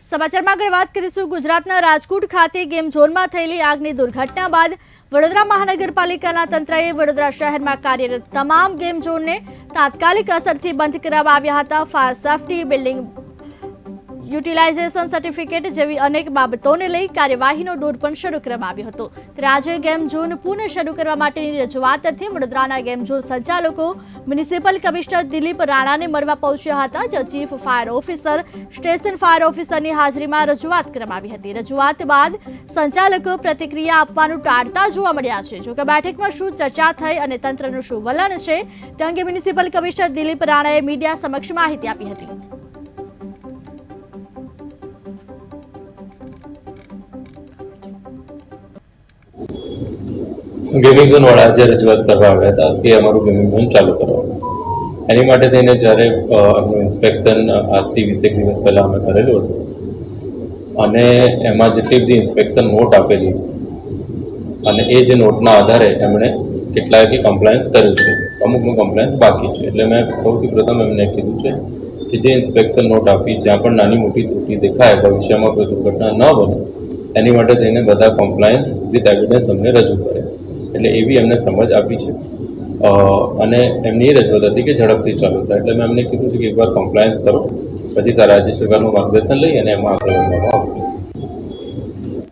સમાચારમાં આગળ વાત કરીશું. ગુજરાતના રાજકોટ ખાતે ગેમ ઝોનમાં થયેલી આગની દુર્ઘટના બાદ વડોદરા મહાનગરપાલિકાના તંત્રએ વડોદરા શહેરમાં કાર્યરત તમામ ગેમ ઝોનને તાત્કાલિક અસરથી બંધ કરાવવા આવ્યા હતા. Fire safety building utilization certificate જેવી અનેક બાબતોને લઈ કાર્યવાહીનો દોર પણ શરૂ કરવામાં આવ્યો હતો. ત્યારે આજે ગેમ ઝોન પુનઃ શરૂ કરવા માટેની રજૂઆત અર્થે વડોદરાના ગેમ ઝોન સંચાલકો મ્યુનિસિપલ કમિશનર દિલીપ રાણાને મળવા પહોંચ્યા હતા જે chief fire officer, station fire ઓફિસરની હાજરીમાં રજૂઆત કરવામાં આવી હતી. રજૂઆત બાદ સંચાલકો પ્રતિક્રિયા આપવાનું ટાળતા જોવા મળ્યા છે. જોકે બેઠકમાં શું ચર્ચા થઈ અને તંત્રનું શું વલણ છે તે અંગે મ્યુનિસિપલ કમિશનર દિલીપ રાણાએ મીડિયા સમક્ષ માહિતી આપી હતી. ગેમિંગ ઝોન વાળા આજે રજૂઆત કરવા આવ્યા હતા કે અમારું ગેમિંગ ઝોન ચાલુ કરો. એની માટે થઈને જ્યારે એમનું ઇન્સ્પેક્શન આજથી વીસેક દિવસ પહેલાં અમે કરેલું હતું. અને એમાં જેટલી બધી ઇન્સ્પેક્શન નોટ આપેલી અને એ જે નોટના આધારે એમણે કેટલાયથી કમ્પ્લાયન્સ કર્યું છે. અમુકનું કમ્પ્લાયન્સ બાકી છે. એટલે મેં સૌથી પ્રથમ એમને કીધું છે કે જે ઇન્સ્પેક્શન નોટ આપી, જ્યાં પણ નાની મોટી ત્રુટિ દેખાય, ભવિષ્યમાં કોઈ દુર્ઘટના ન બને, એની માટે થઈને બધા કોમ્પ્લાયન્સ વિથ એવિડન્સ અમને રજૂ કરે એટલે એવી એમને સમજ આપી છે. અને એમની એ રજૂઆત હતી કે ઝડપથી ચાલુ. થાય એટલે મેં એમને કીધું છે કે એકવાર કમ્પ્લાયન્સ કરો. પછી રાજ્ય સરકારનું માર્ગદર્શન લઈ અને એમાં આગળ વધવામાં આવશે.